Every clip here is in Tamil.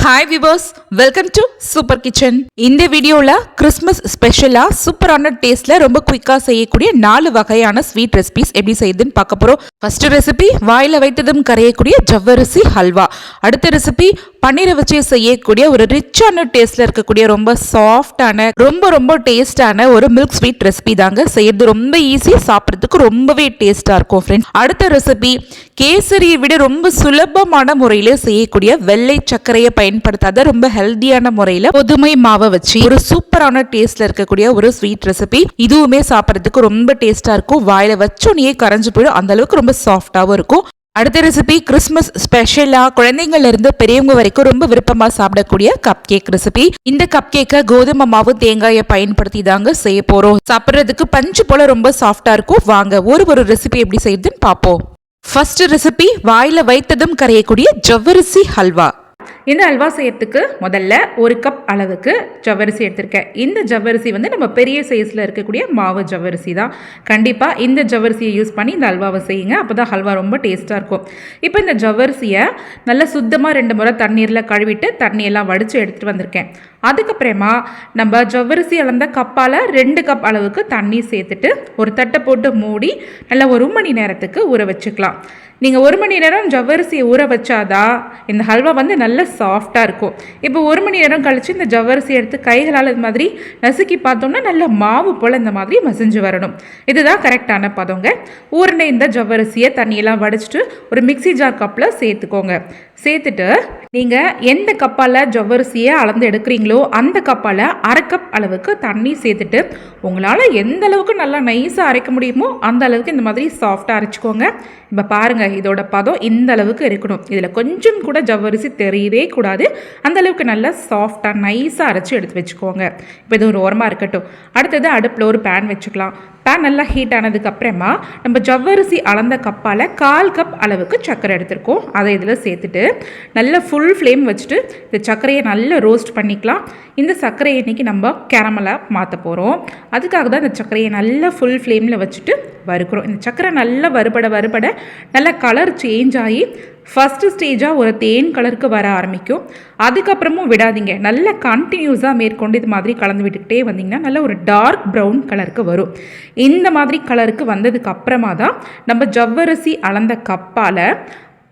Hi viewers welcome to super kitchen இந்த வீடியோவில் கிறிஸ்மஸ் ஸ்பெஷலாக சூப்பரான டேஸ்ட்டில் ரொம்ப குயிக்காக செய்யக்கூடிய நாலு வகையான ஸ்வீட் ரெசிபிஸ் எப்படி செய்யுதுன்னு பார்க்க போகிறோம் ஃபர்ஸ்ட் ரெசிபி வாயில் வைத்ததும் கரையக்கூடிய ஜவ்வரிசி ஹல்வா. அடுத்த ரெசிபி பன்னீரை வச்சு செய்யக்கூடிய ஒரு ரிச்சான டேஸ்ட்டில் இருக்கக்கூடிய ரொம்ப சாஃப்டான ரொம்ப ரொம்ப டேஸ்டான ஒரு மில்க் ஸ்வீட் ரெசிபி தாங்க. செய்யறது ரொம்ப ஈஸி சாப்பிட்றதுக்கு ரொம்பவே டேஸ்ட்டாக இருக்கும் ஃப்ரெண்ட்ஸ் அடுத்த ரெசிபி கேசரியை விட ரொம்ப சுலபமான முறையில் செய்யக்கூடிய வெள்ளை சர்க்கரையை பயன்படுத்தாத ரொம்ப ஹெல்தியான முறையில் புதுமை மாவை வச்சு ஒரு சூப்பரான டேஸ்ட்ல இருக்கக்கூடிய ஒரு ஸ்வீட் ரெசிபி இதுவுமே சாப்பிட்றதுக்கு ரொம்ப டேஸ்டா இருக்கும். வாயில வச்சோனையே கரைஞ்சு போயிடும். அந்த அளவுக்கு ரொம்ப சாஃப்டாகவும் இருக்கும். அடுத்த ரெசிபி கிறிஸ்மஸ் ஸ்பெஷலா குழந்தைங்கள்ல இருந்து பெரியவங்க வரைக்கும் ரொம்ப விருப்பமா சாப்பிடக்கூடிய கப் கேக் ரெசிபி இந்த கப் கேக்கை கோதுமை மாவு தேங்காயை பயன்படுத்தி தாங்க செய்ய போறோம். சாப்பிட்றதுக்கு பஞ்சு போல ரொம்ப சாஃப்டா இருக்கும். வாங்க ஒரு ஒரு ரெசிபி எப்படி செய்யுதுன்னு பார்ப்போம். ஃபர்ஸ்ட் ரெசிபி வாயில வைத்ததும் கரையக்கூடிய ஜவ்வரிசி ஹல்வா. இந்த அல்வா செய்யறதுக்கு முதல்ல ஒரு கப் அளவுக்கு ஜவ்வரிசி எடுத்திருக்கேன். இந்த ஜவ்வரிசி வந்து நம்ம பெரிய சைஸில் இருக்கக்கூடிய மாவு ஜவ்வரிசி தான். கண்டிப்பாக இந்த ஜவ்வரிசியை யூஸ் பண்ணி இந்த அல்வாவை செய்யுங்க. அப்போ தான் ஹல்வா ரொம்ப டேஸ்ட்டாக இருக்கும். இப்போ இந்த ஜவ்வரிசியை நல்லா சுத்தமாக ரெண்டு முறை தண்ணீரில் கழுவிட்டு தண்ணியெல்லாம் வடித்து எடுத்துகிட்டு வந்திருக்கேன். அதுக்கப்புறமா நம்ம ஜவ்வரிசி அளந்த கப்பால் ரெண்டு கப் அளவுக்கு தண்ணி சேர்த்துட்டு ஒரு தட்டை போட்டு மூடி நல்லா ஒரு மணி நேரத்துக்கு ஊற வச்சுக்கலாம். நீங்கள் ஒரு மணி நேரம் ஜவ்வரிசியை ஊற வச்சாதான் இந்த ஹல்வா வந்து நல்ல சாஃப்டாக இருக்கும். இப்போ ஒரு மணி நேரம் கழித்து இந்த ஜவ்வரிசி எடுத்து கைகளால் இது மாதிரி நசுக்கி பார்த்தோம்னா நல்ல மாவு போல் இந்த மாதிரி மசிஞ்சு வரணும். இதுதான் கரெக்டான பதங்க. ஊறின இந்த ஜவ்வரிசியை தண்ணியெல்லாம் வடிச்சிட்டு ஒரு மிக்சி ஜார் கப்பில் சேர்த்துக்கோங்க. சேர்த்துட்டு நீங்கள் எந்த கப்பால் ஜவ்வரிசியை அளந்து எடுக்கிறீங்களோ அந்த கப்பால் அரை கப் அளவுக்கு தண்ணி சேர்த்துட்டு உங்களால் எந்த அளவுக்கு நல்லா நைஸாக அரைக்க முடியுமோ அந்த அளவுக்கு இந்த மாதிரி சாஃப்டாக அரைச்சிக்கோங்க. இப்போ பாருங்கள் இதோட பதம் இந்த அளவுக்கு இருக்கணும். இதில் கொஞ்சம் கூட ஜவ்வரிசி தெரியவே கூடாது. அந்த அளவுக்கு நல்லா சாஃப்டாக நைஸாக அரைச்சி எடுத்து வச்சுக்கோங்க. இப்போ இது ஒரு ஓரமாக இருக்கட்டும். அடுத்தது அடுப்பில் ஒரு பேன் வச்சுக்கலாம். பேன் நல்லா ஹீட் ஆனதுக்கு அப்புறமா நம்ம ஜவ்வரிசி அளந்த கப்பால் கால் கப் அளவுக்கு சர்க்கரை எடுத்திருக்கோம். அதை இதில் சேர்த்துட்டு நல்லா ஃபுல் ஃப்ளேம் வச்சுட்டு இந்த சர்க்கரையை நல்லா ரோஸ்ட் பண்ணிக்கலாம். இந்த சர்க்கரையை இன்றைக்கி நம்ம கேரமலாக மாற்ற போகிறோம் அதுக்காக தான் இந்த சர்க்கரையை நல்லா ஃபுல் ஃப்ளேமில் வச்சுட்டு வறுக்கிறோம். இந்த சர்க்கரை நல்லா வறுபட வறுபட நல்லா கலர் சேஞ்ச் ஆகி ஃபஸ்ட்டு ஸ்டேஜாக ஒரு தேன் கலருக்கு வர ஆரம்பிக்கும். அதுக்கப்புறமும் விடாதீங்க. நல்ல கண்டினியூஸாக மேற்கொண்டு இது மாதிரி கலந்து விட்டுக்கிட்டே வந்தீங்கன்னா நல்ல ஒரு டார்க் ப்ரௌன் கலருக்கு வரும். இந்த மாதிரி கலருக்கு வந்ததுக்கு அப்புறமா தான் நம்ம ஜவ்வரிசி அளந்த கப்பால்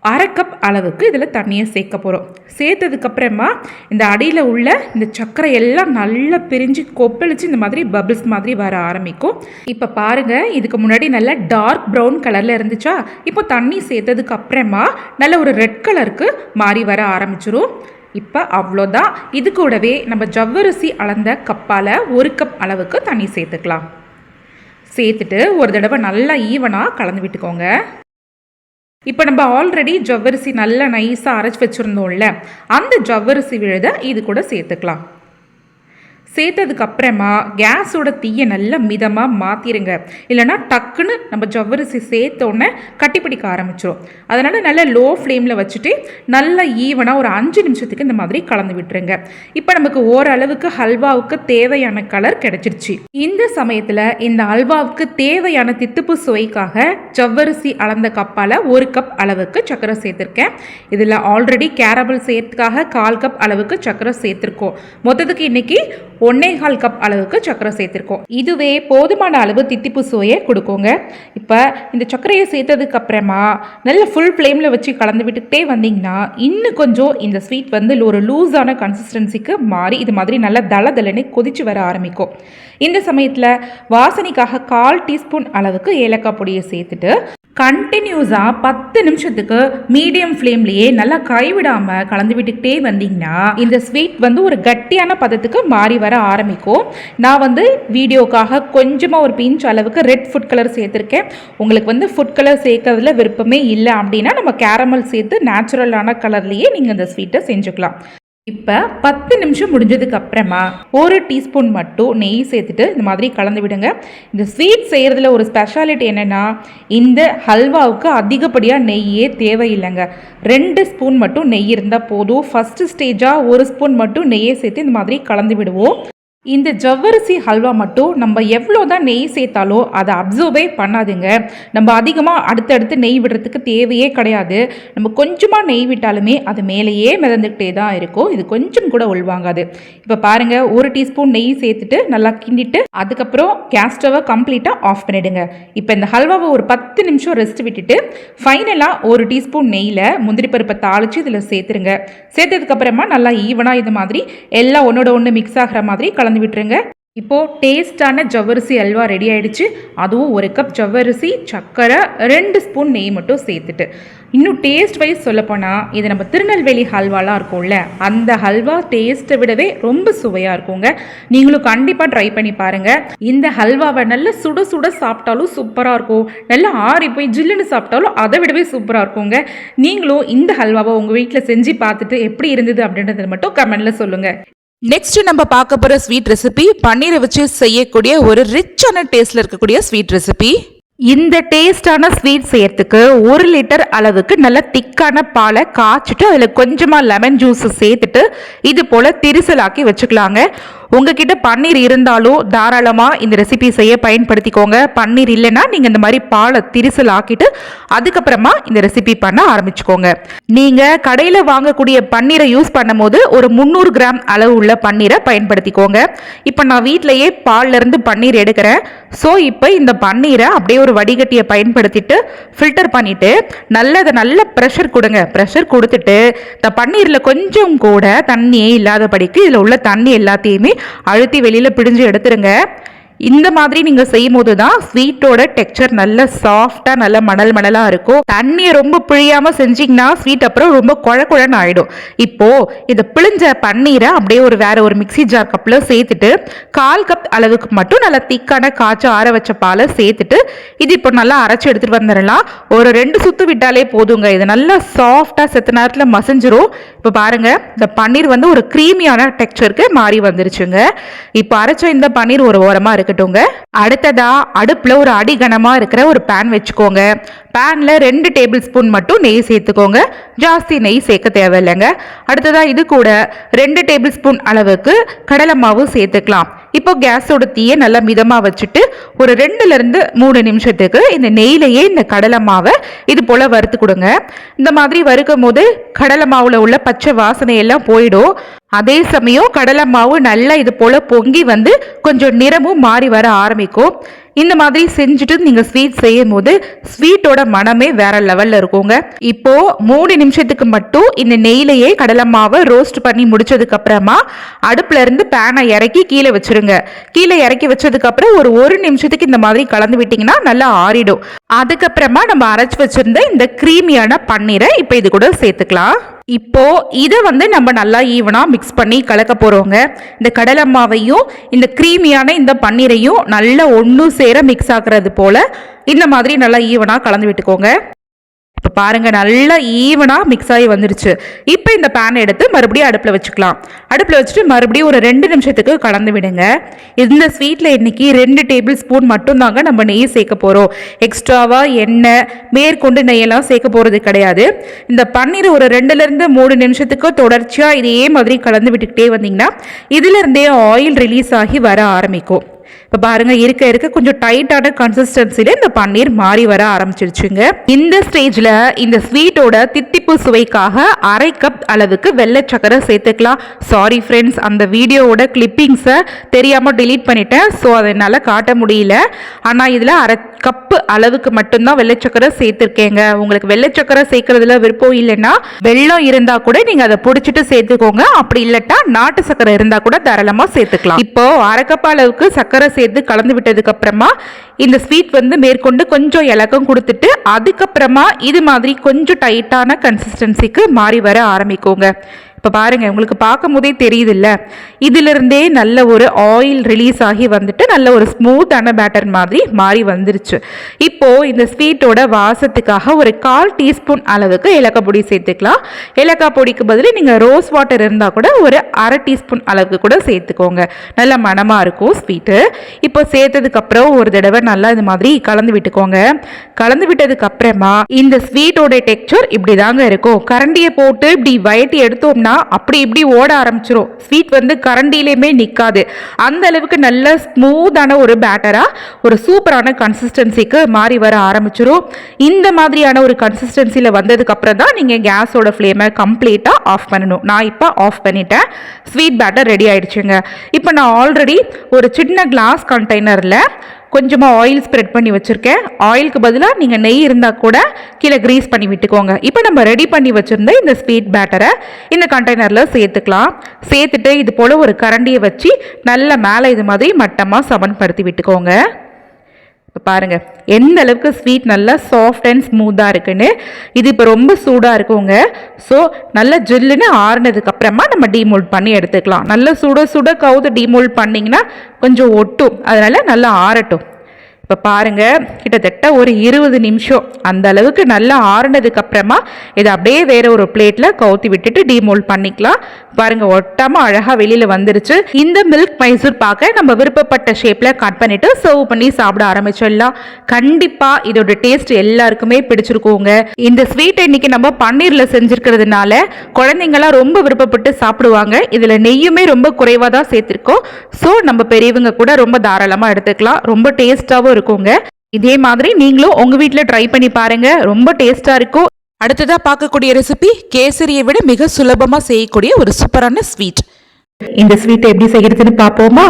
அரை கப் அளவுக்கு இதில் தண்ணியை சேர்க்க போகிறோம் சேர்த்ததுக்கப்புறமா இந்த அடியில் உள்ள இந்த சர்க்கரை எல்லாம் நல்லா பிரிஞ்சு கொப்பளிச்சு இந்த மாதிரி பபிள்ஸ் மாதிரி வர ஆரம்பிக்கும். இப்போ பாருங்கள் இதுக்கு முன்னாடி நல்லா டார்க் ப்ரௌன் கலரில் இருந்துச்சா? இப்போ தண்ணி சேர்த்ததுக்கு அப்புறமா நல்ல ஒரு ரெட் கலருக்கு மாறி வர ஆரம்பிச்சிரும். இப்போ அவ்வளோதான். இது கூடவே நம்ம ஜவ்வரிசி அளந்த கப்பால் ஒரு கப் அளவுக்கு தண்ணி சேர்த்துக்கலாம். சேர்த்துட்டு ஒரு தடவை நல்லா ஈவனாக கலந்து விட்டுக்கோங்க. இப்போ நம்ம ஆல்ரெடி ஜவ்வரிசி நல்லா நைஸாக அரைச்சி வச்சுருந்தோம்ல அந்த ஜவ்வரிசி விழுத இது கூட சேர்த்துக்கலாம். சேர்த்ததுக்கப்புறமா கேஸோட தீயை நல்லா மிதமாக மாற்றிடுங்க இல்லைனா டக்குன்னு நம்ம ஜவ்வரிசி சேர்த்தோடனே கட்டிப்பிடிக்க ஆரம்பிச்சிடும் அதனால் நல்லா லோ ஃப்ளேமில் வச்சுட்டு நல்லா ஈவனாக ஒரு அஞ்சு நிமிஷத்துக்கு இந்த மாதிரி கலந்து விட்டுருங்க. இப்போ நமக்கு ஓரளவுக்கு ஹல்வாவுக்கு தேவையான கலர் கிடச்சிருச்சு. இந்த சமயத்தில் இந்த அல்வாவுக்கு தேவையான தித்துப்பு சுவைக்காக ஜவ்வரிசி அளந்த கப்பால் ஒரு கப் அளவுக்கு சக்கரை சேர்த்துருக்கேன். இதில் ஆல்ரெடி கேரபிள் சேர்த்துக்காக கால் கப் அளவுக்கு சக்கரை சேர்த்துருக்கோம். மொத்தத்துக்கு இன்னைக்கு ஒன்னே கால் கப் அளவுக்கு சர்க்கரை சேர்த்துருக்கோம். இதுவே போதுமான அளவு தித்திப்பு சுவையை கொடுக்குங்க. இப்போ இந்த சர்க்கரையை சேர்த்ததுக்கு அப்புறமா நல்ல ஃபுல் ஃப்ளேமில் வச்சு கலந்து விட்டுக்கிட்டே வந்தீங்கன்னா இன்னும் கொஞ்சம் இந்த ஸ்வீட் வந்து ஒரு லூஸான கன்சிஸ்டன்சிக்கு மாறி இது மாதிரி நல்லா தள தளன்னு கொதிச்சு வர ஆரம்பிக்கும். இந்த சமயத்தில் வாசனைக்காக கால் டீஸ்பூன் அளவுக்கு ஏலக்காய் பொடியை சேர்த்துட்டு கண்டினியூஸாக பத்து நிமிஷத்துக்கு மீடியம் ஃப்ளேம்லேயே நல்லா கைவிடாமல் கலந்து விட்டுக்கிட்டே வந்தீங்கன்னா இந்த ஸ்வீட் வந்து ஒரு கட்டியான பதத்துக்கு மாறி வர ஆரம்பிக்கும். நான் வந்து வீடியோக்காக கொஞ்சமாக ஒரு பிஞ்ச் அளவுக்கு ரெட் ஃபுட் கலர் சேர்த்துருக்கேன். உங்களுக்கு வந்து ஃபுட் கலர் சேர்க்கறதுல விருப்பமே இல்லை அப்படின்னா நம்ம கேரமல் சேர்த்து நேச்சுரலான கலர்லேயே நீங்கள் இந்த ஸ்வீட்டை செஞ்சுக்கலாம். இப்போ பத்து நிமிஷம் முடிஞ்சதுக்கு அப்புறமா ஒரு டீஸ்பூன் மட்டும் நெய் சேர்த்துட்டு இந்த மாதிரி கலந்து விடுங்க. இந்த ஸ்வீட் செய்கிறதுல ஒரு ஸ்பெஷாலிட்டி என்னென்னா இந்த ஹல்வாவுக்கு அதிகப்படியாக நெய்யே தேவையில்லைங்க. ரெண்டு ஸ்பூன் மட்டும் நெய் இருந்தால் போதும். ஃபஸ்ட்டு ஸ்டேஜாக ஒரு ஸ்பூன் மட்டும் நெய்யை சேர்த்து இந்த மாதிரி கலந்து விடுவோம். இந்த ஜவ்வரிசி ஹல்வா மட்டும் நம்ம எவ்வளோ தான் நெய் சேர்த்தாலோ அதை அப்சர்வே பண்ணாதுங்க. நம்ம அதிகமாக அடுத்தடுத்து நெய் விடுறதுக்கு தேவையே கிடையாது. நம்ம கொஞ்சமாக நெய் விட்டாலுமே அது மேலேயே மிதந்துக்கிட்டே தான் இருக்கும். இது கொஞ்சம் கூட உள்வாங்காது இப்போ பாருங்கள் ஒரு டீஸ்பூன் நெய் சேர்த்துட்டு நல்லா கிண்டிட்டு அதுக்கப்புறம் கேஸ் ஸ்டவை கம்ப்ளீட்டாக ஆஃப் பண்ணிவிடுங்க இப்போ இந்த ஹல்வாவை ஒரு பத்து நிமிஷம் ரெஸ்ட் விட்டுட்டு ஃபைனலாக ஒரு டீஸ்பூன் நெய்யில் முந்திரி பருப்பை தாளித்து இதில் சேர்த்துருங்க. சேர்த்ததுக்கப்புறமா நல்லா ஈவனாக இது மாதிரி எல்லாம் ஒன்றோட ஒன்று மிக்ஸ் ஆகிற மாதிரி கலந்து விட்டுருங்க இப்போது டேஸ்டான ஜவ்வரிசி அல்வா ரெடி ஆயிடுச்சு. அதுவும் ஒரு கப் ஜவ்வரிசி சர்க்கரை ரெண்டு ஸ்பூன் நெய் மட்டும் சேர்த்துட்டு. இன்னும் டேஸ்ட் வைஸ் சொல்லப்போனால் இது நம்ம திருநெல்வேலி ஹல்வாலாம் இருக்கும்ல அந்த ஹல்வா டேஸ்ட்டை விடவே ரொம்ப சுவையாக இருக்குங்க. நீங்களும் கண்டிப்பாக ட்ரை பண்ணி பாருங்கள் இந்த ஹல்வாவை நல்ல சுட சுட சாப்பிட்டாலும் சூப்பராக இருக்கும். நல்லா ஆறி போய் ஜில்லுன்னு சாப்பிட்டாலும் அதை விடவே சூப்பராக இருக்குங்க. நீங்களும் இந்த ஹல்வாவை உங்கள் வீட்டில் செஞ்சு பார்த்துட்டு எப்படி இருந்தது அப்படின்றத மட்டும் கமெண்ட்டில் சொல்லுங்கள் நெக்ஸ்ட் நம்ம பார்க்க போகிற ஸ்வீட் ரெசிபி பன்னீரை வச்சு செய்யக்கூடிய ஒரு ரிச்சான டேஸ்ட்ல இருக்கக்கூடிய ஸ்வீட் ரெசிபி இந்த டேஸ்டான ஸ்வீட் செய்யறதுக்கு ஒரு லிட்டர் அளவுக்கு நல்ல திக்கான பாலை காய்ச்சிட்டு அதில் கொஞ்சமாக லெமன் ஜூஸ் சேர்த்துட்டு இது போல் திரிசலாக்கி வச்சுக்கலாங்க. உங்ககிட்ட பன்னீர் இருந்தாலும் தாராளமாக இந்த ரெசிபி செய்ய பயன்படுத்திக்கோங்க. பன்னீர் இல்லைன்னா நீங்கள் இந்த மாதிரி பாலை திரிசல் ஆக்கிட்டு அதுக்கப்புறமா இந்த ரெசிபி பண்ண ஆரம்பிச்சுக்கோங்க. நீங்கள் கடையில் வாங்கக்கூடிய பன்னீரை யூஸ் பண்ணும்போது ஒரு முந்நூறு கிராம் அளவு உள்ள பன்னீரை பயன்படுத்திக்கோங்க. இப்போ நான் வீட்டிலையே பால்லேருந்து பன்னீர் எடுக்கிறேன். ஸோ இப்போ இந்த பன்னீரை அப்படியே ஒரு வடிகட்டியை பயன்படுத்திட்டு ஃபில்டர் பண்ணிவிட்டு நல்லதை நல்ல ப்ரெஷர் கொடுங்க. ப்ரெஷர் கொடுத்துட்டு இந்த பன்னீரில் கொஞ்சம் கூட தண்ணியே இல்லாதபடிக்கு இதில் உள்ள தண்ணி எல்லாத்தையுமே அழுத்தி வெளியில் பிடிஞ்சு எடுத்துருங்க. இந்த மாதிரி நீங்கள் செய்யும் போது தான் ஸ்வீட்டோட டெக்ஸ்சர் நல்ல சாஃப்டா நல்ல மணல் மணலாக இருக்கும். தண்ணியை ரொம்ப பிழியாமல் செஞ்சிங்கன்னா ஸ்வீட் அப்புறம் ரொம்ப குழ குழன்னு ஆகிடும் இப்போது இதை பிழிஞ்ச பன்னீரை அப்படியே ஒரு வேற ஒரு மிக்சி ஜார் கப்பில் சேர்த்துட்டு கால் கப் அளவுக்கு மட்டும் நல்லா திக்கான காய்ச்சி ஆற வச்ச பாலை சேர்த்துட்டு இது இப்போ நல்லா அரைச்சி எடுத்துகிட்டு வந்துடலாம். ஒரு ரெண்டு சுத்து விட்டாலே போதுங்க. இது நல்லா சாஃப்டா செத்த நேரத்தில் மசஞ்சிரும். இப்போ பாருங்கள் இந்த பன்னீர் வந்து ஒரு க்ரீமியான டெக்ஸ்சருக்கு மாறி வந்துருச்சுங்க. இப்போ அரைச்ச இந்த பன்னீர் ஒரு ஓரமாக இருக்கு. இருக்கட்டுங்க அடுத்ததா அடுப்பில் ஒரு அடிகனமா இருக்கிற ஒரு பேன் வச்சுக்கோங்க. பேனில் ரெண்டு டேபிள் ஸ்பூன் மட்டும் நெய் சேர்த்துக்கோங்க. ஜாஸ்தி நெய் சேர்க்க தேவையில்லைங்க. அடுத்ததா இது கூட ரெண்டு டேபிள் ஸ்பூன் அளவுக்கு கடலை மாவு சேர்த்துக்கலாம். இப்போ கேஸோட தீயை நல்லா மிதமாக வச்சுட்டு ஒரு ரெண்டுலேருந்து மூணு நிமிஷத்துக்கு இந்த நெய்லையே இந்த கடலை மாவை இது போல் வறுத்து கொடுங்க. இந்த மாதிரி வறுக்கும் போது கடலை மாவில் உள்ள பச்சை வாசனை எல்லாம் போயிடும். அதே சமயம் கடலை மாவு நல்லா இது போல் பொங்கி வந்து கொஞ்சம் நிறமும் மாறி வர ஆரம்பிக்கும். இந்த மாதிரி செஞ்சுட்டு நீங்கள் ஸ்வீட் செய்யும் போது ஸ்வீட்டோட மனமே வேற லெவலில் இருக்குங்க. இப்போ மூணு நிமிஷத்துக்கு மட்டும் இந்த நெய்லையே கடலை மாவை ரோஸ்ட் பண்ணி முடிச்சதுக்கு அப்புறமா அடுப்புல இருந்து பேனை இறக்கி கீழே வச்சிருங்க. கீழே இறக்கி வச்சதுக்கப்புறம் ஒரு ஒரு நிமிஷத்துக்கு இந்த மாதிரி கலந்து விட்டிங்கன்னா நல்லா ஆறிடும். அதுக்கப்புறமா நம்ம அரைச்சி வச்சிருந்த இந்த க்ரீமியான பன்னீரை இப்போ இது கூட சேர்த்துக்கலாம். இப்போ இதை வந்து நம்ம நல்லா ஈவனாக மிக்ஸ் பண்ணி கலக்க போகிறோங்க இந்த கடலை மாவையும் இந்த க்ரீமியான இந்த பன்னீரையும் நல்லா ஒன்று சேர மிக்ஸ் ஆகுறது போல் இந்த மாதிரி நல்லா ஈவனாக கலந்து விட்டுக்கோங்க. இப்போ பாருங்கள் நல்லா ஈவனாக மிக்ஸ் ஆகி வந்துருச்சு. இப்போ இந்த பேனை எடுத்து மறுபடியும் அடுப்பில் வச்சுக்கலாம். அடுப்பில் வச்சுட்டு மறுபடியும் ஒரு ரெண்டு நிமிஷத்துக்கு கலந்து விடுங்க. இந்த ஸ்வீட்டில் இன்றைக்கி ரெண்டு டேபிள் ஸ்பூன் மட்டும்தாங்க நம்ம நெய் சேர்க்க போகிறோம் எக்ஸ்ட்ராவாக எண்ணெய் மேற்கொண்டு நெய்யெல்லாம் சேர்க்க போகிறது கிடையாது. இந்த பன்னீர் ஒரு ரெண்டுலேருந்து மூணு நிமிஷத்துக்கு தொடர்ச்சியாக இதே மாதிரி கலந்து விட்டுக்கிட்டே வந்தீங்கன்னா இதுலேருந்தே ஆயில் ரிலீஸ் ஆகி வர ஆரம்பிக்கும். இப்போ பாருங்க இருக்க இருக்க கொஞ்சம் டைட்டான கன்சிஸ்டன்சில இந்த பன்னீர் மாறி வர ஆரம்பிச்சிருச்சுங்க. இந்த ஸ்டேஜில் இந்த ஸ்வீட்டோட தித்திப்பு சுவைக்காக அரை கப் அளவுக்கு வெள்ளை சக்கரை சேர்த்துக்கலாம். சாரி ஃப்ரெண்ட்ஸ் அந்த வீடியோவோட கிளிப்பிங்ஸை தெரியாமல் டிலீட் பண்ணிட்டேன். ஸோ அதை என்னால் காட்ட முடியல. ஆனால் இதில் அரை கப்பு அளவுக்கு மட்டும்தான் வெள்ளை சக்கரை சேர்த்துருக்கேங்க. உங்களுக்கு வெள்ளை சக்கரை சேர்க்கறதுல விருப்பம் இல்லைன்னா வெள்ளம் இருந்தால் கூட நீங்கள் அதை பிடிச்சிட்டு சேர்த்துக்கோங்க. அப்படி இல்லட்டா நாட்டு சக்கரை இருந்தால் கூட தாராளமாக சேர்த்துக்கலாம். இப்போ அரை கப் அளவுக்கு சக்கரை சேர்த்து கலந்து விட்டதுக்கு அப்புறமா இந்த ஸ்வீட் வந்து மேற்கொண்டு கொஞ்சம் இலக்கம் கொடுத்துட்டு அதுக்கப்புறமா இது மாதிரி கொஞ்சம் டைட்டான கன்சிஸ்டன்சிக்கு மாறி வர ஆரம்பிக்குங்க. இப்போ பாருங்கள் உங்களுக்கு பார்க்கும் போதே தெரியுதுல்ல? இதிலிருந்தே நல்ல ஒரு ஆயில் ரிலீஸ் ஆகி வந்துட்டு நல்ல ஒரு ஸ்மூத்தான பேட்டர் மாதிரி மாறி வந்துருச்சு. இப்போது இந்த ஸ்வீட்டோட வாசத்துக்காக ஒரு கால் டீஸ்பூன் அளவுக்கு ஏலக்காய் பொடி சேர்த்துக்கலாம். ஏலக்காய் பொடிக்கு பதில் நீங்கள் ரோஸ் வாட்டர் இருந்தால் கூட ஒரு அரை டீஸ்பூன் அளவுக்கு கூட சேர்த்துக்கோங்க. நல்ல மனமாக இருக்கும் ஸ்வீட்டு இப்போ சேர்த்ததுக்கப்புறம் ஒரு தடவை நல்லா இது மாதிரி கலந்து விட்டுக்கோங்க. கலந்து விட்டதுக்கு அப்புறமா இந்த ஸ்வீட்டோட டெக்ஸ்சர் இப்படி தாங்க இருக்கும். கரண்டியை போட்டு இப்படி வயட்டி எடுத்தோம்னா விட்டோம்னா அப்படி இப்படி ஓட ஆரம்பிச்சிரும். ஸ்வீட் வந்து கரண்டிலையுமே நிற்காது அந்த அளவுக்கு நல்ல ஸ்மூத்தான ஒரு பேட்டராக ஒரு சூப்பரான கன்சிஸ்டன்சிக்கு மாறி வர ஆரம்பிச்சிரும். இந்த மாதிரியான ஒரு கன்சிஸ்டன்சியில் வந்ததுக்கப்புறம் தான் நீங்கள் கேஸோட ஃப்ளேமை கம்ப்ளீட்டாக ஆஃப் பண்ணணும். நான் இப்போ ஆஃப் பண்ணிட்டேன். ஸ்வீட் பேட்டர் ரெடி ஆயிடுச்சுங்க. இப்போ நான் ஆல்ரெடி ஒரு சின்ன கிளாஸ் கண்டெய்னரில் கொஞ்சமாக ஆயில் ஸ்ப்ரெட் பண்ணி வச்சுருக்கேன். ஆயிலுக்கு பதிலாக நீங்கள் நெய் இருந்தால் கூட கீழே க்ரீஸ் பண்ணி விட்டுக்கோங்க. இப்போ நம்ம ரெடி பண்ணி வச்சுருந்த இந்த ஸ்வீட் பேட்டரை இந்த கண்டெய்னரில் சேர்த்துக்கலாம். சேர்த்துட்டு இது போல் ஒரு கரண்டியை வச்சு நல்ல மேலே இது மாதிரி மட்டமாக சமன்படுத்தி விட்டுக்கோங்க. இப்போ பாருங்கள் எந்த அளவுக்கு ஸ்வீட் நல்லா சாஃப்ட் அண்ட் ஸ்மூத்தாக இருக்குன்னு இது இப்போ ரொம்ப சூடாக இருக்குங்க. ஸோ நல்லா ஜில்லுன்னு ஆறுனதுக்கு அப்புறமா நம்ம டீமோல்ட் பண்ணி எடுத்துக்கலாம். நல்லா சுட சுட கவுது டீமோல்ட் பண்ணிங்கன்னா கொஞ்சம் ஒட்டும். அதனால் நல்லா ஆறட்டும். இப்போ பாருங்கள் கிட்டத்தட்ட ஒரு இருபது நிமிஷம். அந்த அளவுக்கு நல்லா ஆறுனதுக்கு அப்புறமா இதை அப்படியே வேற ஒரு பிளேட்ல கவுத்தி விட்டுட்டு டீமோல்ட் பண்ணிக்கலாம். பாருங்க ஒட்டாம அழகா வெளியில வந்துருச்சு. இந்த மில்க் மைசூர் பாக்க நம்ம விருப்பப்பட்ட ஷேப்ல கட் பண்ணிட்டு சர்வ் பண்ணி சாப்பிட ஆரம்பிச்சிடலாம். கண்டிப்பா இதோட டேஸ்ட் எல்லாருக்குமே பிடிச்சிருக்கோங்க. இந்த ஸ்வீட் இன்னைக்கு நம்ம பன்னீர்ல செஞ்சிருக்கிறதுனால குழந்தைங்களாம் ரொம்ப விருப்பப்பட்டு சாப்பிடுவாங்க. இதுல நெய்யுமே ரொம்ப குறைவாக தான் சேர்த்திருக்கோம். ஸோ நம்ம பெரியவங்க கூட ரொம்ப தாராளமாக எடுத்துக்கலாம். ரொம்ப டேஸ்ட்டாகவும் இருக்குங்க. இதே மாதிரி நீங்களும் உங்க வீட்டில் ட்ரை பண்ணி பாருங்க. ரொம்ப டேஸ்டா இருக்கும். அடுத்ததா பார்க்கக்கூடிய ரெசிபி கேசரியை விட மிக சுலபமா செய்யக்கூடிய ஒரு சூப்பரான ஸ்வீட் இந்த ஸ்வீட்டை எப்படி செய்யறதுன்னு பார்ப்போமா?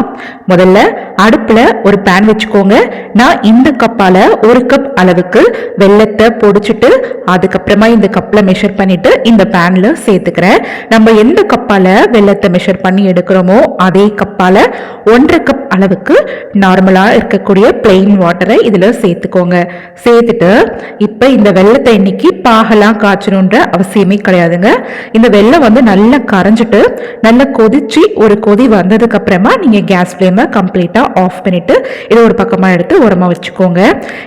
முதல்ல அடுப்புல ஒரு பேன் வச்சுக்கோங்க. நான் இந்த கப்பால ஒரு கப் அளவுக்கு வெள்ளத்தை பொடிச்சிட்டு அதுக்கப்புறமா இந்த கப்ல மெஷர் பண்ணிட்டு இந்த பேன்ல சேர்த்துக்கிறேன். நம்ம எந்த கப்பால வெள்ளத்தை மெஷர் பண்ணி எடுக்கிறோமோ அதே கப்பால ஒன்றரை கப் அளவுக்கு நார்மலா இருக்கக்கூடிய பிளெயின் வாட்டரை இதுல சேர்த்துக்கோங்க. சேர்த்துட்டு இப்ப இந்த வெள்ளத்தை இன்னைக்கு பாகலாம் காய்ச்சணுன்ற அவசியமே கிடையாதுங்க. இந்த வெள்ளம் வந்து நல்லா கரைஞ்சிட்டு நல்லா கொதிச்சு ஒரு கொதி வந்ததுக்கு அப்புறமா நீங்க கேஸ் ஃப்ளேமை கம்ப்ளீட்டா ஆஃப் பண்ணிட்டு இதை ஒரு பக்கமா எடுத்து உரமா வச்சுக்கோங்க.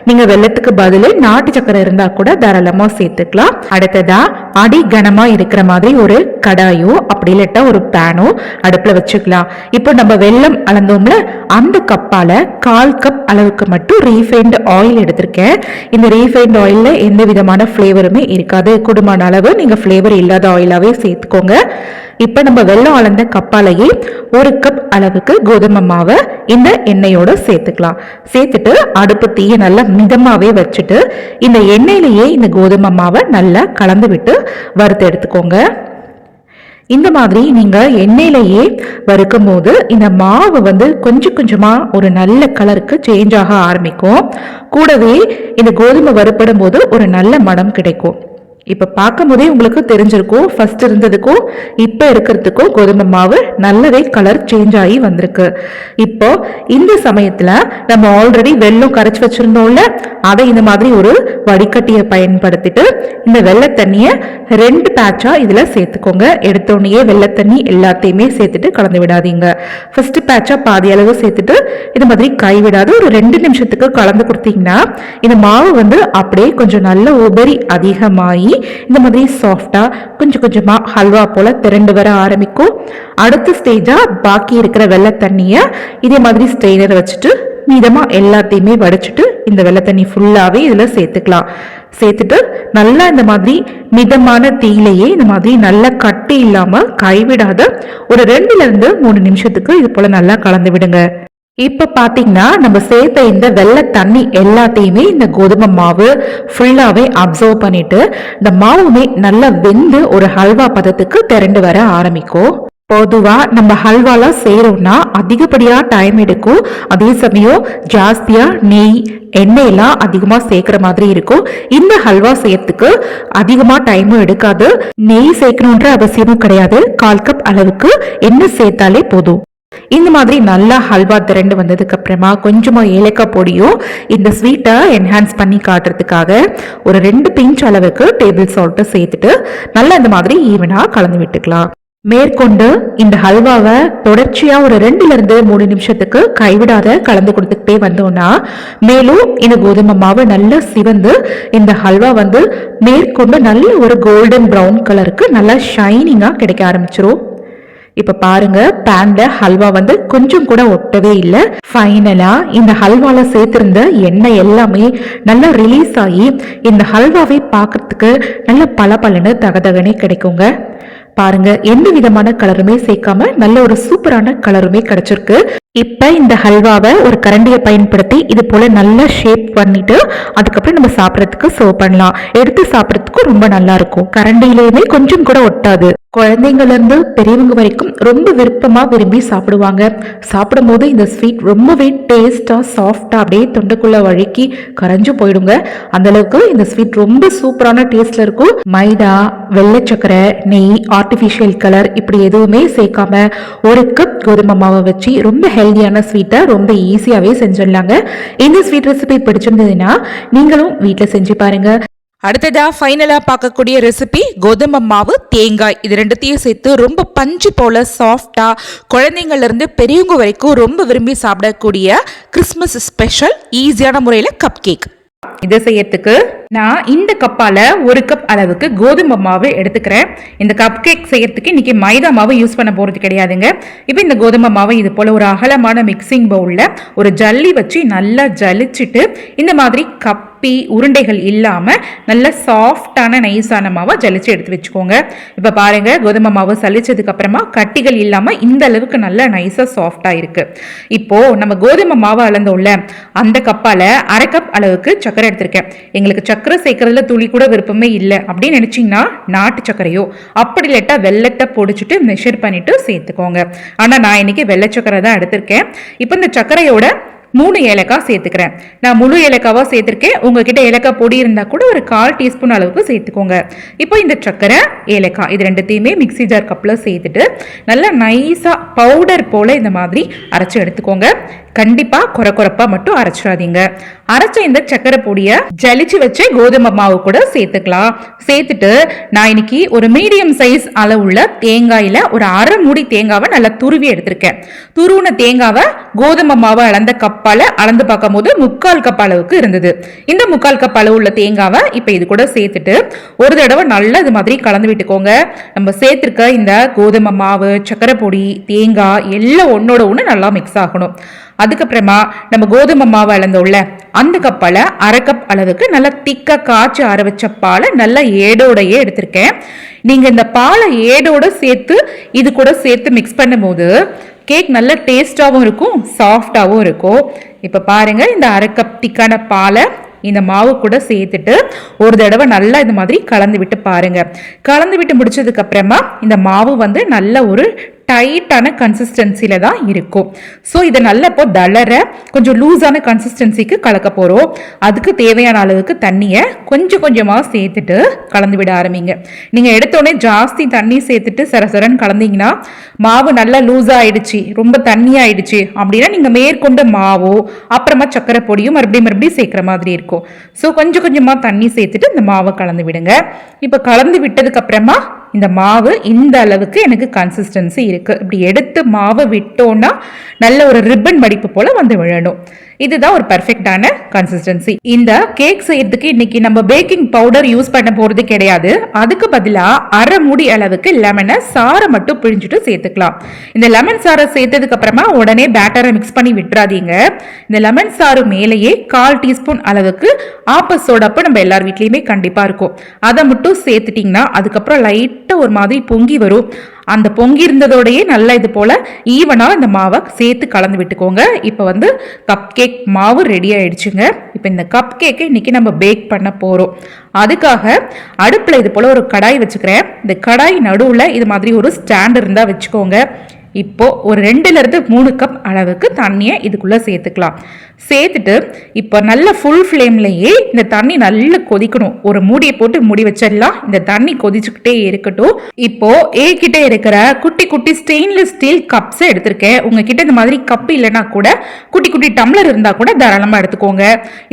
நீங்க வெள்ளத்துக்கு பதில் நாட்டு சக்கரை இருந்தா கூட தாராளமா சேர்த்துக்கலாம். அடுத்ததா அடி கனமா இருக்கிற மாதிரி ஒரு கடாயோ அப்படி இல்லாட்டா ஒரு பேனோ அடுப்புல வச்சுக்கலாம். இப்போ நம்ம வெள்ளம் அளந்தோம்ல அந்த கப்பால கால் கப் அளவுக்கு மட்டும் ரீஃபைண்ட் ஆயில் எடுத்திருக்கேன். இந்த ரீஃபைண்ட் ஆயில்ல எந்த விதமான ஃப்ளேவருமே இருக்காது. குடும்ப அளவு நீங்க ஃப்ளேவர் இல்லாத ஆயிலாவே சேர்த்துக்கோங்க. இப்போ நம்ம வெள்ளம் அளந்த கப்பாலையே ஒரு கப் அளவுக்கு கோதுமை மாவை இந்த எண்ணெயோட சேர்த்துக்கலாம். சேர்த்துட்டு அடுப்பு தீயை நல்லா மிதமாகவே வச்சுட்டு இந்த எண்ணெயிலேயே இந்த கோதுமை மாவை நல்லா கலந்து விட்டு வறுத்து எடுத்துக்கோங்க. இந்த மாதிரி நீங்கள் எண்ணெயிலேயே வறுக்கும் போது இந்த மாவு வந்து கொஞ்சம் கொஞ்சமாக ஒரு நல்ல கலருக்கு சேஞ்ச் ஆக ஆரம்பிக்கும். கூடவே இந்த கோதுமை வறுப்படும் போது ஒரு நல்ல மனம் கிடைக்கும். இப்போ பார்க்கும் போதே உங்களுக்கு தெரிஞ்சிருக்கும். ஃபர்ஸ்ட் இருந்ததுக்கும் இப்போ இருக்கிறதுக்கும் கோதுமை மாவு நல்லாவே கலர் சேஞ்ச் ஆகி வந்திருக்கு. இப்போ இந்த சமயத்தில் நம்ம ஆல்ரெடி வெள்ளம் கரைச்சி வச்சிருந்தோம்ல அதை இந்த மாதிரி ஒரு வடிகட்டியை பயன்படுத்திட்டு இந்த வெள்ளை தண்ணியை ரெண்டு பேட்சா இதில் சேர்த்துக்கோங்க. எடுத்தோடனே வெள்ளை தண்ணி எல்லாத்தையுமே சேர்த்துட்டு கலந்து விடாதீங்க. ஃபர்ஸ்ட் பேட்சா பாதி அளவு சேர்த்துட்டு இந்த மாதிரி கைவிடாது ஒரு ரெண்டு நிமிஷத்துக்கு கலந்து கொடுத்தீங்கன்னா இந்த மாவு வந்து அப்படியே கொஞ்சம் நல்ல உபரி அதிகமாகி இந்த மாதிரி சாஃப்டா கொஞ்சம் கொஞ்சமா ஹல்வா போல திரண்டு வர ஆரம்பிக்கும். அடுத்த ஸ்டேஜா பாக்கி இருக்கிற வெள்ளை தண்ணியை இதே மாதிரி ஸ்ட்ரெயினர் வச்சுட்டு மீதமா எல்லாத்தையுமே வடிச்சிட்டு இந்த வெள்ளை தண்ணி ஃபுல்லாவே இதுல சேர்த்துக்கலாம். சேர்த்துட்டு நல்லா இந்த மாதிரி மிதமான தீயிலேயே இந்த மாதிரி நல்லா கட்டி இல்லாம கைவிடாத ஒரு ரெண்டுல இருந்து மூணு நிமிஷத்துக்கு இது போல நல்லா கலந்து விடுங்க. இப்ப பாத்தீங்கன்னா நம்ம சேர்த்த இந்த வெள்ளை தண்ணி எல்லாத்தையுமே இந்த கோதுமை மாவு ஃபுல்லாவே அப்சர்வ் பண்ணிட்டு இந்த மாவுமே நல்லா வெந்து ஒரு ஹல்வா பதத்துக்கு திரண்டு வர ஆரம்பிக்கும். பொதுவா நம்ம ஹல்வாலாம் செய்யறோம்னா அதிகப்படியா டைம் எடுக்கும். அதே சமயம் ஜாஸ்தியா நெய் எண்ணெயெல்லாம் அதிகமா சேர்க்கிற மாதிரி இருக்கும். இந்த ஹல்வா செய்யறதுக்கு அதிகமா டைமும் எடுக்காது. நெய் சேர்க்கணுன்ற அவசியமும் கிடையாது. கால் கப் அளவுக்கு எண்ணெய் சேர்த்தாலே போதும். இந்த மாதிரி நல்லா ஹல்வா திரண்டு வந்ததுக்கு அப்புறமா கொஞ்சமா ஏலக்காய் பொடியும் இந்த ஸ்வீட்டை என்ஹான்ஸ் பண்ணி காட்டுறதுக்காக ஒரு ரெண்டு பிஞ்ச் அளவுக்கு டேபிள் சால்ட்டை சேர்த்துட்டு நல்லா இந்த மாதிரி ஈவனாக கலந்து விட்டுக்கலாம். மேற்கொண்டு இந்த ஹல்வாவை தொடர்ச்சியா ஒரு ரெண்டுல இருந்து மூணு நிமிஷத்துக்கு கைவிடாத கலந்து கொடுத்துக்கிட்டே வந்தோம்னா மேலும் இந்த கோதுமை மாவு நல்லா சிவந்து இந்த ஹல்வா வந்து மேற்கொண்டு நல்ல ஒரு கோல்டன் ப்ரௌன் கலருக்கு நல்லா ஷைனிங்காக கிடைக்க ஆரம்பிச்சிரும். இப்ப பாருங்க பேன்ல ஹல்வா வந்து கொஞ்சம் கூட ஒட்டவே இல்லை. ஃபைனலா இந்த ஹல்வால சேர்த்திருந்த எண்ணெய் எல்லாமே நல்லா ரிலீஸ் ஆகி இந்த ஹல்வாவை பார்க்கறதுக்கு நல்ல பளபளன்னு தகதகனே கிடைக்குங்க. பாருங்க எந்த விதமான கலருமே சேர்க்காம நல்ல ஒரு சூப்பரான கலருமே கிடைச்சிருக்கு. இப்போ இந்த ஹல்வாவை ஒரு கரண்டியை பயன்படுத்தி இது போல நல்லா ஷேப் பண்ணிட்டு அதுக்கப்புறம் நம்ம சாப்பிட்றதுக்கு சர்வ் பண்ணலாம். எடுத்து சாப்பிட்றதுக்கும் ரொம்ப நல்லா இருக்கும். கரண்டியிலேயுமே கொஞ்சம் கூட ஒட்டாது. குழந்தைங்கள்லேருந்து பெரியவங்க வரைக்கும் ரொம்ப விருப்பமாக விரும்பி சாப்பிடுவாங்க. சாப்பிடும்போது இந்த ஸ்வீட் ரொம்பவே டேஸ்ட்டாக சாஃப்டாக அப்படியே தொண்டைக்குள்ளே வழுக்கி கரைஞ்சு போயிடுங்க. அந்த அளவுக்கு இந்த ஸ்வீட் ரொம்ப சூப்பரான டேஸ்ட்டில் இருக்கும். மைதா வெள்ளை சக்கரை நெய் ஆர்டிஃபிஷியல் கலர் இப்படி எதுவுமே சேர்க்காம ஒரு கப் கோதுமை மாவை வச்சு ரொம்ப ஹெல்தியான ஸ்வீட்டை ரொம்ப ஈஸியாகவே செஞ்சிடலாங்க. இந்த ஸ்வீட் ரெசிபி பிடிச்சிருந்ததுன்னா நீங்களும் வீட்டில் செஞ்சு பாருங்க. அடுத்ததா ஃபைனலாக பார்க்கக்கூடிய ரெசிபி கோதுமை மாவு தேங்காய். இது ரெண்டுத்தையும் சேர்த்து ரொம்ப பஞ்சு போல் சாஃப்டாக குழந்தைங்கள்லேருந்து பெரியவங்க வரைக்கும் ரொம்ப விரும்பி சாப்பிடக்கூடிய கிறிஸ்மஸ் ஸ்பெஷல் ஈஸியான முறையில் கப் கேக் இதை செய்யறதுக்கு நான் இந்த கப்பால ஒரு கப் அளவுக்கு கோதுமை மாவு எடுத்துக்கிறேன். இந்த கப் கேக் செய்யறதுக்கு இன்னைக்கு மைதா மாவு யூஸ் பண்ண போறது கிடையாதுங்க. இப்போ இந்த கோதுமை மாவை இது போல ஒரு அகலமான மிக்சிங் பவுல்ல ஒரு ஜல்லி வச்சு நல்லா ஜலிச்சுட்டு இந்த மாதிரி கப் கப்பி உருண்டைகள் இல்லாமல் நல்ல சாஃப்டான நைஸான மாவை ஜலிச்சு எடுத்து வச்சுக்கோங்க. இப்போ பாருங்க கோதுமை மாவு சலிச்சதுக்கு அப்புறமா கட்டிகள் இல்லாமல் இந்த அளவுக்கு நல்ல நைஸாக சாஃப்டாக இருக்கு. இப்போ நம்ம கோதுமை மாவு அளந்தோம்ல அந்த கப்பால அரை கப் அளவுக்கு சர்க்கரை எடுத்திருக்கேன். எங்களுக்கு சர்க்கரை சேர்க்கறதுல துளி கூட விருப்பமே இல்லை. அப்படின்னு நினச்சிங்கன்னா நாட்டு சர்க்கரையோ அப்படி இல்லாட்டா வெள்ளத்தை பொடிச்சிட்டு மெஷர் பண்ணிட்டு சேர்த்துக்கோங்க. ஆனால் நான் இன்னைக்கு வெள்ளை சர்க்கரை தான் எடுத்திருக்கேன். இப்போ இந்த சர்க்கரையோட மூணு ஏலக்காய் சேர்த்துக்கிறேன். நான் முழு ஏலக்காவாக சேர்த்துருக்கேன். உங்ககிட்ட ஏலக்காய் பொடி இருந்தால் கூட ஒரு கால் டீஸ்பூன் அளவுக்கு சேர்த்துக்கோங்க. இப்போ இந்த சர்க்கரை ஏலக்காய் இது ரெண்டுத்தையுமே மிக்ஸி ஜார் கப்பில் சேர்த்துட்டு நல்லா நைஸாக பவுடர் போல் இந்த மாதிரி அரைச்சி எடுத்துக்கோங்க. கண்டிப்பாக குறை குறைப்பாக மட்டும் அரைச்சிடாதீங்க. அரைச்ச இந்த சக்கரை பொடியை ஜலிச்சு வச்சு கோதுமை மாவு கூட சேர்த்துக்கலாம். சேர்த்துட்டு நான் இன்னைக்கு ஒரு மீடியம் சைஸ் அளவுள்ள தேங்காயில் ஒரு அரை மூடி தேங்காவை நல்லா துருவி எடுத்திருக்கேன். துருவின தேங்காவை கோதுமை மாவை அளந்த கப் கப்பால் அளந்து பார்க்கும்போது முக்கால் கப் அளவுக்கு இருந்தது. இந்த முக்கால் கப் அளவு உள்ள தேங்காவை இப்போ இது கூட சேர்த்துட்டு ஒரு தடவை நல்லா இது மாதிரி கலந்து விட்டுக்கோங்க. நம்ம சேர்த்துருக்க இந்த கோதுமை மாவு சக்கரை பொடி தேங்காய் எல்லாம் ஒன்றோட ஒன்று நல்லா மிக்ஸ் ஆகணும். அதுக்கப்புறமா நம்ம கோதுமை மாவு அளந்தோம்ல அந்த கப்பால் அரை கப் அளவுக்கு நல்லா திக்கா காய்ச்சி அரை வச்ச பாலை நல்லா ஏடோடையே எடுத்திருக்கேன். நீங்கள் இந்த பாலை ஏடோட சேர்த்து இது கூட சேர்த்து மிக்ஸ் பண்ணும்போது கேக் நல்ல டேஸ்ட்டாகவும் இருக்கும் சாஃப்டாகவும் இருக்கும். இப்போ பாருங்கள் இந்த அரை கப் திக்கான பாலை இந்த மாவு கூட சேர்த்துட்டு ஒரு தடவை நல்லா இந்த மாதிரி கலந்து விட்டு பாருங்க. கலந்து விட்டு முடிச்சதுக்கப்புறமா இந்த மாவு வந்து நல்ல ஒரு டைட்டான கன்சிஸ்டன்சியில் தான் இருக்கும். ஸோ இதை நல்லா இப்போ தளர கொஞ்சம் லூஸான கன்சிஸ்டன்சிக்கு கலக்க போகிறோம் அதுக்கு தேவையான அளவுக்கு தண்ணியை கொஞ்சம் கொஞ்சமாக சேர்த்துட்டு கலந்து விட ஆரம்பிங்க. நீங்கள் எடுத்தோடனே ஜாஸ்தி தண்ணி சேர்த்துட்டு சரசரன்னு கலந்தீங்கன்னா மாவு நல்லா லூஸாக ஆயிடுச்சு ரொம்ப தண்ணி ஆயிடுச்சு அப்படின்னா நீங்கள் மேற்கொண்ட மாவோ அப்புறமா சக்கரை பொடியும் மறுபடியும் மறுபடியும் சேர்க்குற மாதிரி இருக்கும். ஸோ கொஞ்சம் கொஞ்சமாக தண்ணி சேர்த்துட்டு இந்த மாவை கலந்து விடுங்க. இப்போ கலந்து விட்டதுக்கப்புறமா இந்த மாவு இந்த அளவுக்கு எனக்கு கன்சிஸ்டன்சி இருக்குது இப்படி எடுத்து மாவை விட்டோன்னா நல்ல ஒரு ரிப்பன் மடிப்பு போல் வந்து விழணும். இதுதான் ஒரு பெர்ஃபெக்டான கன்சிஸ்டன்சி இந்த கேக் செய்யறதுக்கு இன்னைக்கு நம்ம பேக்கிங் பவுடர் யூஸ் பண்ண போறது கிடையாது. அதுக்கு பதிலா அரை மூடி அளவுக்கு லெமனை சாறை மட்டும் பிழிஞ்சிட்டு சேர்த்துக்கலாம். இந்த லெமன் சாறை சேர்த்ததுக்கு அப்புறமா உடனே பேட்டரை மிக்ஸ் பண்ணி விட்டுறாதீங்க. இந்த லெமன் சாறு மேலேயே கால் டீஸ்பூன் அளவுக்கு ஆப்ப சோடாப்பு நம்ம எல்லார் வீட்லயுமே கண்டிப்பா இருக்கும். அதை மட்டும் சேர்த்துட்டிங்கன்னா அதுக்கப்புறம் லைட்டா ஒரு மாதிரி பொங்கி வரும். அந்த பொங்கி இருந்ததோடையே நல்லா இது போல் ஈவனாக இந்த மாவை சேர்த்து கலந்து விட்டுக்கோங்க. இப்போ வந்து கப் கேக் மாவு ரெடி ஆயிடுச்சுங்க. இப்போ இந்த கப் கேக்கை இன்றைக்கி நம்ம பேக் பண்ண போகிறோம் அதுக்காக அடுப்பில் இது போல் ஒரு கடாய் வச்சுக்கிறேன். இந்த கடாய் நடுவில் இது மாதிரி ஒரு ஸ்டாண்ட் இருந்தால் வச்சுக்கோங்க. இப்போது ஒரு ரெண்டுலேருந்து மூணு கப் அளவுக்கு தண்ணியை இதுக்குள்ளே சேர்த்துக்கலாம். சேர்த்துட்டு இப்போ நல்ல ஃபுல் ஃப்ளேம்லேயே இந்த தண்ணி நல்லா கொதிக்கணும். ஒரு மூடியை போட்டு மூடி வச்சிடலாம். இந்த தண்ணி கொதிச்சுக்கிட்டே இருக்கட்டும். இப்போ ஏ கிட்டே இருக்கிற குட்டி குட்டி ஸ்டெயின்லெஸ் ஸ்டீல் கப்ஸை எடுத்திருக்கேன். உங்ககிட்ட இந்த மாதிரி கப் இல்லைனா கூட குட்டி குட்டி டம்ளர் இருந்தால் கூட தாராளமாக எடுத்துக்கோங்க.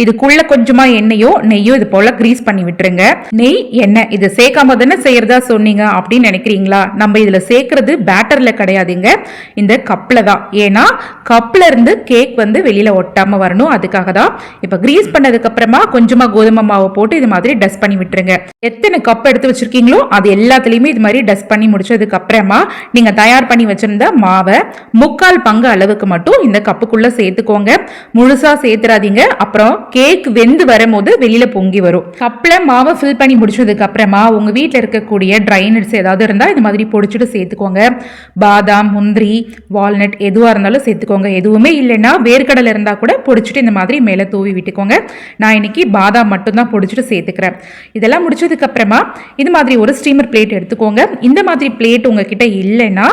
இதுக்குள்ள கொஞ்சமா எண்ணெயோ நெய்யோ இது போல கிரீஸ் பண்ணி விட்டுருங்க. நெய் எண்ணெய். இது சேர்க்காம தானே செய்யறதா சொன்னீங்க அப்படின்னு நினைக்கிறீங்களா? நம்ம இதில் சேர்க்கறது பேட்டரில் கிடையாதுங்க. இந்த கப்பில் தான். ஏன்னா கப்பில் இருந்து கேக் வந்து வெளியில் ஒட்டாமல் வரணும். அதுக்காக தான் இப்போ கிரீஸ் பண்ணதுக்கு அப்புறமா கொஞ்சமாக கோதுமை மாவை போட்டு இது மாதிரி டஸ்ட் பண்ணி விட்டுருங்க. எத்தனை கப் எடுத்து வச்சிருக்கீங்களோ அது எல்லாத்துலேயுமே இது மாதிரி டஸ்ட் பண்ணி முடிச்சதுக்கு அப்புறமா நீங்கள் தயார் பண்ணி வச்சிருந்த மாவை முக்கால் பங்கு அளவுக்கு மட்டும் இந்த கப்புக்குள்ளே சேர்த்துக்கோங்க. முழுசாக சேர்த்துறாதீங்க. அப்புறம் கேக் வெந்து வரும்போது வெளியில் பொங்கி வரும். கப்பில் மாவை ஃபில் பண்ணி முடிச்சதுக்கு அப்புறமா உங்கள் வீட்டில் இருக்கக்கூடிய ட்ரை நட்ஸ் ஏதாவது இருந்தால் இது மாதிரி பொடிச்சிட்டு சேர்த்துக்கோங்க. பாதாம் முந்திரி வால்நட் எதுவாக இருந்தாலும் சேர்த்துக்கோங்க. எதுவுமே இல்லைன்னா வேர்க்கடலை இருந்தால் கூட பொடிச்சிட்டு இந்த மாதிரி மேலே தூவி விட்டுக்கோங்க. நான் இன்னைக்கு பாதாம் மட்டும்தான் பொடிச்சிட்டு சேர்த்துக்கிறேன். இதெல்லாம் முடிச்சதுக்கப்புறமா இது மாதிரி ஒரு ஸ்டீமர் பிளேட் எடுத்துக்கோங்க. இந்த மாதிரி பிளேட் உங்ககிட்ட இல்லைன்னா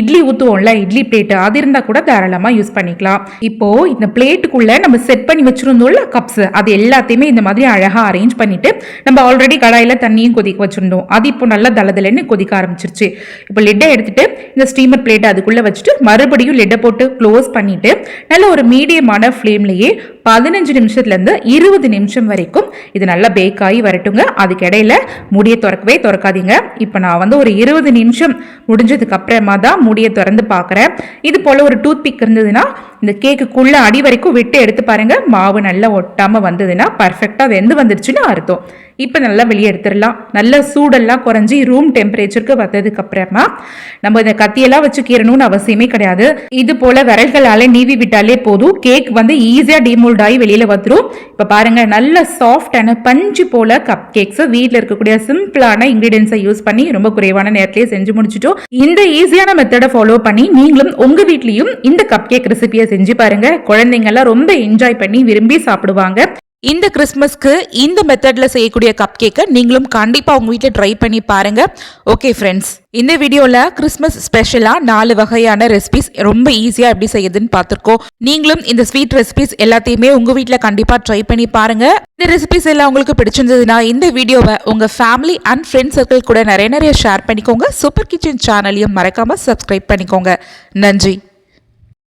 இட்லி ஊற்றுவோம்ல இட்லி பிளேட் அது இருந்தால் கூட தாராளமாக யூஸ் பண்ணிக்கலாம். இப்போ இந்த பிளேட்டுக்குள்ளே நம்ம செட் பண்ணி வச்சுருந்தோம்ல கப்ஸ் அது எல்லாத்தையுமே இந்த மாதிரி அழகாக அரேஞ்ச் பண்ணிவிட்டு நம்ம ஆல்ரெடி கடாயில் தண்ணியும் கொதிக்க வச்சுருந்தோம். அது இப்போ நல்லா தளதலன்னு கொதிக்க ஆரம்பிச்சிருச்சு. இப்போ லெட்டை எடுத்துகிட்டு இந்த ஸ்டீமர் பிளேட்டை அதுக்குள்ளே வச்சுட்டு மறுபடியும் லிட்டை போட்டு க்ளோஸ் பண்ணிவிட்டு நல்ல ஒரு மீடியமான ஃப்ளேம்லேயே பதினஞ்சு நிமிஷத்துலேருந்து இருபது நிமிஷம் வரைக்கும் இது நல்லா பேக் ஆகி வரட்டுங்க. அதுக்கு இடையில முடியை திறக்கவே திறக்காதீங்க. இப்போ நான் வந்து ஒரு இருபது நிமிஷம் முடிஞ்சதுக்கு அப்புறமா தான் முடியை திறந்து பார்க்குறேன். இது போல் ஒரு டூத் பிக் இருந்ததுன்னா இந்த கேக்குக்குள்ளே அடி வரைக்கும் விட்டு எடுத்து பாருங்கள் மாவு நல்லா ஒட்டாமல் வந்ததுன்னா பர்ஃபெக்டாக வெந்து வந்துடுச்சுன்னு அர்த்தம். இப்போ நல்லா வெளியே எடுத்துடலாம். நல்ல சூடெல்லாம் குறைஞ்சி ரூம் டெம்பரேச்சருக்கு வந்ததுக்கு அப்புறமா நம்ம இந்த கத்தியெல்லாம் வச்சு கீறணும்னு அவசியமே கிடையாது. இது போல விரல்களால நீவி விட்டாலே போதும். கேக் வந்து ஈஸியாக டிமோல்ட் ஆகி வெளியில் வந்துடும் இப்போ பாருங்க நல்ல சாஃப்டான பஞ்சு போல கப் கேக்ஸ் வீட்டில் இருக்கக்கூடிய சிம்பிளான இன்கிரீடியன்ஸை யூஸ் பண்ணி ரொம்ப குறைவான நேரத்திலேயே செஞ்சு முடிச்சிட்டோம். இந்த ஈஸியான மெத்தடை ஃபாலோ பண்ணி நீங்களும் உங்க வீட்லயும் இந்த கப் கேக் ரெசிபியை செஞ்சு பாருங்க. குழந்தைங்க எல்லாம் ரொம்ப என்ஜாய் பண்ணி விரும்பி சாப்பிடுவாங்க. இந்த கிறிஸ்மஸ்க்கு இந்த மெத்தடில் செய்யக்கூடிய கப் கேக்கை நீங்களும் கண்டிப்பாக உங்கள் வீட்டில் ட்ரை பண்ணி பாருங்க. ஓகே ஃப்ரெண்ட்ஸ் இந்த வீடியோவில் கிறிஸ்மஸ் ஸ்பெஷலாக நாலு வகையான ரெசிபிஸ் ரொம்ப ஈஸியாக எப்படி செய்யுதுன்னு பார்த்துருக்கோம். நீங்களும் இந்த ஸ்வீட் ரெசிபிஸ் எல்லாத்தையுமே உங்கள் வீட்டில் கண்டிப்பாக ட்ரை பண்ணி பாருங்க. இந்த ரெசிபிஸ் எல்லாம் உங்களுக்கு பிடிச்சிருந்ததுன்னா இந்த வீடியோவை உங்கள் ஃபேமிலி அண்ட் ஃப்ரெண்ட்ஸ் சர்க்கிள் கூட நிறைய நிறைய ஷேர் பண்ணிக்கோங்க. சூப்பர் கிச்சன் சேனலையும் மறக்காமல் சப்ஸ்கிரைப் பண்ணிக்கோங்க. நன்றி.